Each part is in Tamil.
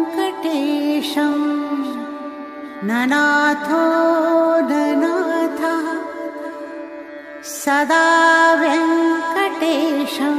विनाव्यङ्कटेशं ननाथो ननाथः सदा व्यङ्कटेशं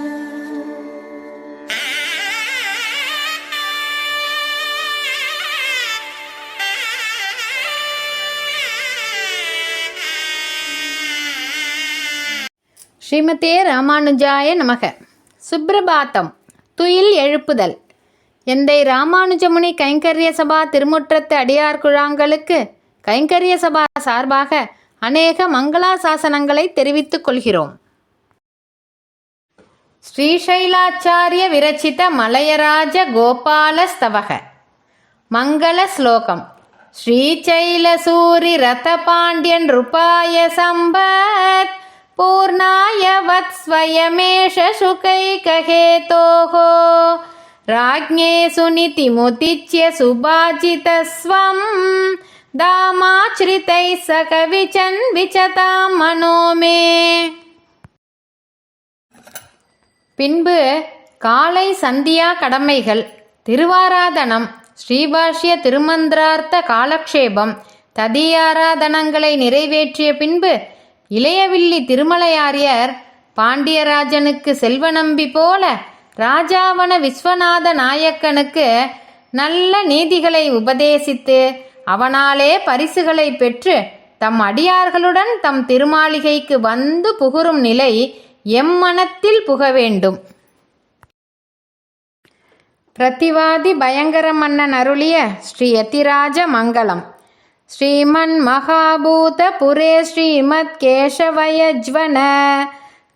ஸ்ரீமதே ராமானுஜாய நமக. சுப்பிரபாத்தம் துயில் எழுப்புதல். எந்தை ராமானுஜமுனி கைங்கரிய சபா திருமுற்றத்து அடியார் குழாங்களுக்கு கைங்கரிய சபா சார்பாக அநேக மங்களாசாசனங்களை தெரிவித்துக் கொள்கிறோம். ஸ்ரீசைலாச்சாரிய விரச்சித மலையராஜ கோபால ஸ்தவக மங்கள ஸ்லோகம். ஸ்ரீசைலசூரி ரத பாண்டியன் ருபாய சம்பத். பூர்ணாய வத் ஸ்வயமேஷ சுகைகஹேதோஹோ ராஜ்ஞே சுனிதிமுதிச்ய சுபாஜிதஸ்வம் தாமாச்ரிதை சகவிச்சன் விச்சதாம் மனோமே பின்பு காலை சந்தியா கடமைகள் திருவாராதனம் ஸ்ரீபாஷ்ய திருமந்திரார்த்த காலக்ஷேபம் ததியாராதனங்களை நிறைவேற்றிய பின்பு இளையவில்லி திருமலையாரியர் பாண்டியராஜனுக்கு செல்வநம்பி போல ராஜாவன விஸ்வநாத நாயக்கனுக்கு நல்ல நீதிகளை உபதேசித்து அவனாலே பரிசுகளை பெற்று தம் அடியார்களுடன் தம் திருமாளிகைக்கு வந்து புகுரும் நிலை எம்மனத்தில் புக வேண்டும். பிரதிவாதி பயங்கர மன்னன் அருளிய ஸ்ரீ யதிராஜ மங்களம் ஸ்ரீமன் மகாபூத புரே ஸ்ரீமத் கேசவயஜ்வன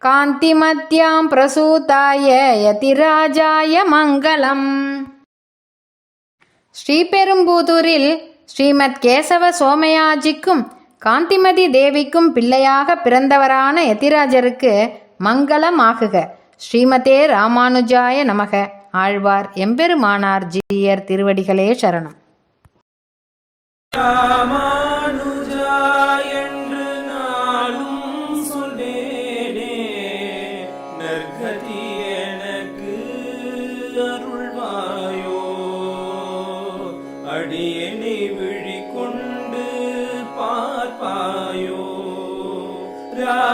காந்திமத்யாம் பிரசூதாய யதிராஜாய மங்களம். ஸ்ரீபெரும்பூதூரில் ஸ்ரீமத் கேசவ சோமயாஜிக்கும் காந்திமதி தேவிக்கும் பிள்ளையாக பிறந்தவரான எதிராஜருக்கு மங்களம் ஆகுக ஸ்ரீமதே ராமானுஜாய நமக. ஆழ்வார் எம்பெருமானார் ஜீயர் திருவடிகளே சரணம். ராமானுஜா என்று நாளும் சொல்வேனே. நற்கதி எனக்கு அருள்வாயோ. அடியனை விழிக்கொண்டு பார்ப்பாயோ. ரா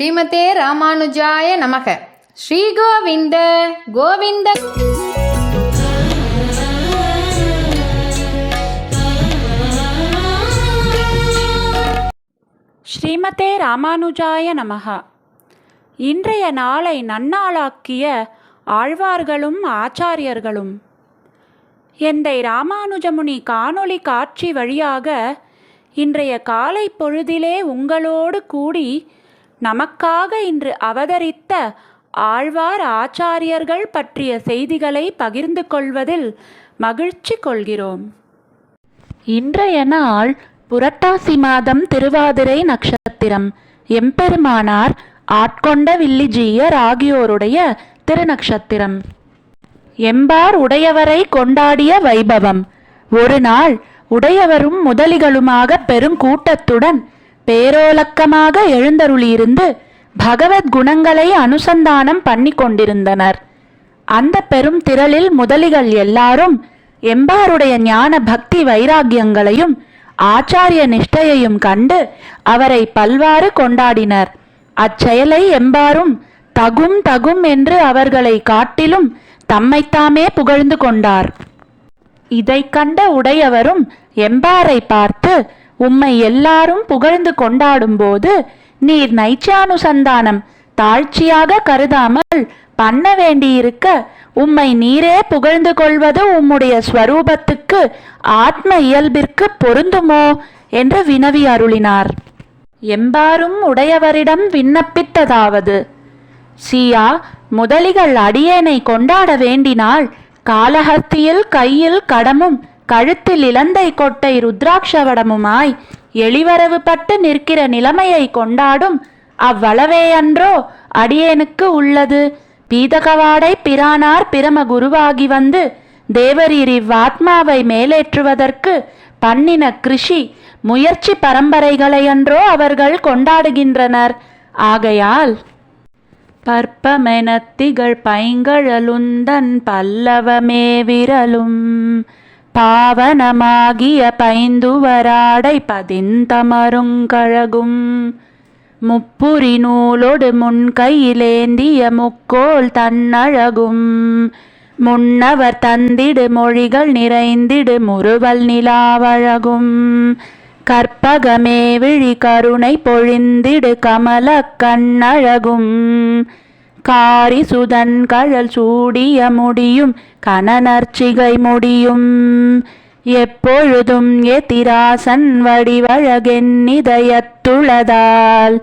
ஸ்ரீமதே ராமானுஜாய நமக. ஸ்ரீ கோவிந்த கோவிந்த. ஸ்ரீமதே ராமானுஜாய நமக. இன்றைய நாளை நன்னாளாக்கிய ஆழ்வார்களும் ஆச்சாரியர்களும். எந்தை ராமானுஜமுனி காணொளி காட்சி வழியாக இன்றைய காலை பொழுதிலே உங்களோடு கூடி நமக்காக இன்று அவதரித்த ஆழ்வார் ஆச்சாரியர்கள் பற்றிய செய்திகளை பகிர்ந்து கொள்வதில் மகிழ்ச்சி கொள்கிறோம். இன்றைய நாள் புரட்டாசி மாதம் திருவாதிரை நட்சத்திரம். எம்பெருமானார் ஆட்கொண்ட வில்லிஜீயர் ஆகியோருடைய திருநக்ஷத்திரம். எம்பார் உடையவரை கொண்டாடிய வைபவம். ஒரு நாள் உடையவரும் முதலிகளுமாக பெரும் கூட்டத்துடன் பேரோலக்கமாக எழுந்தருளியிருந்து பகவத் குணங்களை அனுசந்தானம் பண்ணி கொண்டிருந்தனர் அந்த பெரும் திரளில் முதலிகள் எல்லாரும் எம்பாருடைய ஞான பக்தி வைராகியங்களையும் ஆச்சாரிய நிஷ்டையையும் கண்டு அவரை பல்வாறு கொண்டாடினர். அச்செயலை எம்பாரும் தகும் தகும் என்று அவர்களை காட்டிலும் தம்மைத்தாமே புகழ்ந்து கொண்டார். இதை கண்ட உடையவரும் எம்பாரை பார்த்து உம்மை எல்லாரும் புகழ்ந்து கொண்டாடும்போது நீர் நைச்சானுசந்தானம் தாழ்ச்சியாக கருதாமல் பண்ண வேண்டியிருக்க உம்மை நீரே புகழ்ந்து கொள்வது உம்முடைய ஸ்வரூபத்துக்கு ஆத்ம இயல்பிற்கு பொருந்துமோ? என்று வினவி அருளினார். எம்பாரும் உடையவரிடம் விண்ணப்பித்ததாவது சியா முதலிகள் அடியேனை கொண்டாட வேண்டினால் காலஹஸ்தியில் கையில் கடமும் கழுத்தில் இலந்தை கொட்டை ருத்ராட்சவடமுமாய் எளிவரவு பட்டு நிற்கிற நிலைமையை கொண்டாடும் அவ்வளவேயன்றோ அடியேனுக்கு உள்ளது. பீதகவாடை பிரானார் பிரம குருவாகி வந்து தேவரீர் இவ்வாத்மாவை மேலேற்றுவதற்கு பண்ணின கிருஷி முயற்சி பரம்பரைகளையன்றோ அவர்கள் கொண்டாடுகின்றனர். ஆகையால் பற்பமெனத்திகள் பைங்கழலுந்தன் பல்லவமே விரலும் பாவனமாகிய பைந்துவராடை பதிந்தமருங்கழகும். முப்புரி நூலொடு முன்கையிலேந்திய முக்கோல் தன்னழகும். முன்னவர் தந்திடு மொழிகள் நிறைந்திடு முறுவல் நிலாவழகும். கற்பகமே விழி கருணை பொழிந்திடு கமல கண்ணழகும். காரி சுதன் கழல் சூடிய முடியும் கனநர்ச்சிகை முடியும். எப்பொழுதும் எதிராசன் வடிவழகென்னிதயத்துளதால்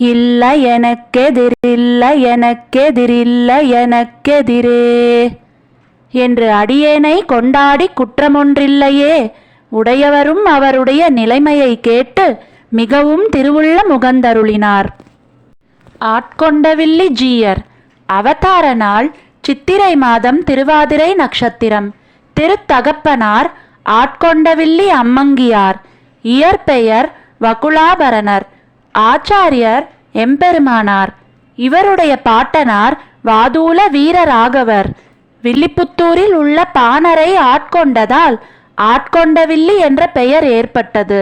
இல்லை எனக்கெதிரில்லை எனக்கெதிரில்லை எனக்கெதிரே என்று அடியேனை கொண்டாடி குற்றமொன்றில்லையே. உடையவரும் அவருடைய நிலைமையை கேட்டு மிகவும் திருவுள்ள முகந்தருளினார். ஆட்கொண்டவில்லி ஜீயர். அவதார நாள் சித்திரை மாதம் திருவாதிரை நட்சத்திரம். திருத்தகப்பனார் ஆட்கொண்டவில்லி அம்மங்கியார். இயற்பெயர் வகுலாபரணர். ஆச்சாரியர் எம்பெருமானார். இவருடைய பாட்டனார் வாதூல வீரராகவர். வில்லிபுத்தூரில் உள்ள பாணரை ஆட்கொண்டதால் ஆட்கொண்டவில்லி என்ற பெயர் ஏற்பட்டது.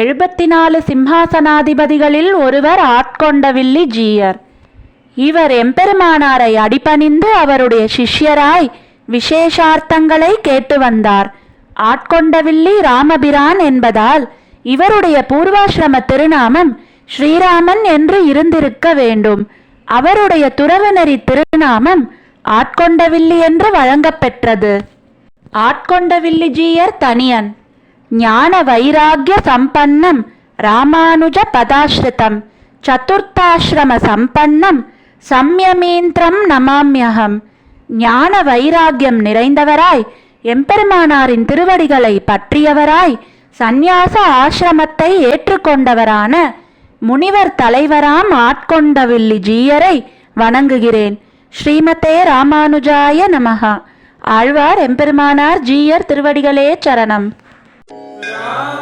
எழுபத்தி நாலு சிம்ஹாசனாதிபதிகளில் ஒருவர் ஆட்கொண்டவில்லி ஜீயர். இவர் எம்பெருமானாரை அடிபணிந்து அவருடைய சிஷ்யராய் விசேஷார்த்தங்களை கேட்டு வந்தார். ஆட்கொண்டவில்லி ராமபிரான் என்பதால் இவருடைய பூர்வாசிரம திருநாமம் ஸ்ரீராமன் என்று இருந்திருக்க வேண்டும். அவருடைய துறவனரி திருநாமம் ஆட்கொண்டவில்லி என்று வழங்கப்பெற்றது. ஆட்கொண்டவில்லிஜீயர் தனியன். ஞான வைராகிய சம்பன்னம் ராமானுஜ பதாஸ்ருதம் சதுர்த்தாசிரம சம்பன்னம் சம்யமீந்திரம் நமாம்யகம். ஞான வைராகியம் நிறைந்தவராய் எம்பெருமானாரின் திருவடிகளை பற்றியவராய் சந்நியாச ஆசிரமத்தை ஏற்றுக்கொண்டவரான முனிவர் தலைவராம் ஆட்கொண்டவில்லி ஜீயரை வணங்குகிறேன். ஸ்ரீமதே ராமானுஜாய நமகா ஆழ்வார் எம்பெருமானார் ஜீயர் திருவடிகளே சரணம். ராமானுஜா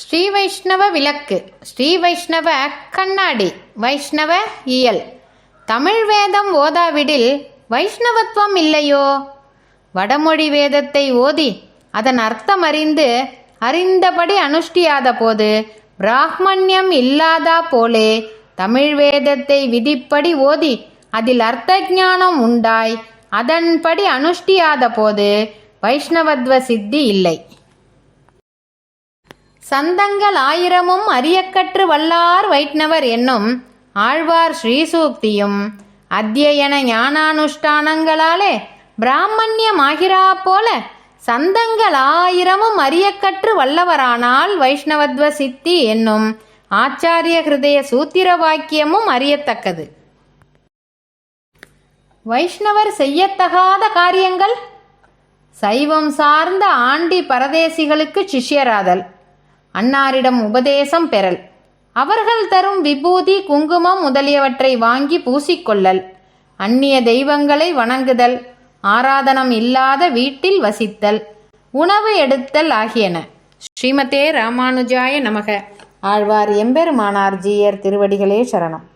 ஸ்ரீ வைஷ்ணவ விளக்கு ஸ்ரீ வைஷ்ணவ கண்ணாடி வைஷ்ணவ இயல். தமிழ் வேதம் ஓதாவிடில் வைஷ்ணவத்துவம் இல்லையோ? வடமொழி வேதத்தை ஓதி அதன் அர்த்தம் அறிந்து அறிந்தபடி அனுஷ்டியாத போது பிராமணியம் இல்லாதா போலே தமிழ் வேதத்தை விதிப்படி ஓதி அதில் அர்த்த ஞானம் உண்டாய் அதன்படி அனுஷ்டியாத போது வைஷ்ணவத்வ சித்தி இல்லை. சந்தங்கள் ஆயிரமும் அரியக்கற்று வல்லார் வைஷ்ணவர் என்னும் ஆழ்வார் ஸ்ரீசூக்தியும் அத்தியன ஞானானுஷ்டானங்களாலே பிராமணியமாகிறா போல சந்தங்கள் ஆயிரமும் அரியக்கற்று வல்லவரானால் வைஷ்ணவத்வ சித்தி என்னும் ஆச்சாரிய ஹிருதய சூத்திர வாக்கியமும் அறியத்தக்கது. வைஷ்ணவர் செய்யத்தகாத காரியங்கள்? சைவம் சார்ந்த ஆண்டி பரதேசிகளுக்கு சிஷ்யராதல். அன்னாரிடம் உபதேசம் பெறல். அவர்கள் தரும் விபூதி குங்குமம் முதலியவற்றை வாங்கி பூசிக்கொள்ளல். அந்நிய தெய்வங்களை வணங்குதல் ஆராதனம் இல்லாத வீட்டில் வசித்தல் உணவு எடுத்தல் ஆகியன. ஸ்ரீமதே ராமானுஜாய நமக. ஆழ்வார் எம்பெருமானார் ஜீயர் திருவடிகளே சரணம்.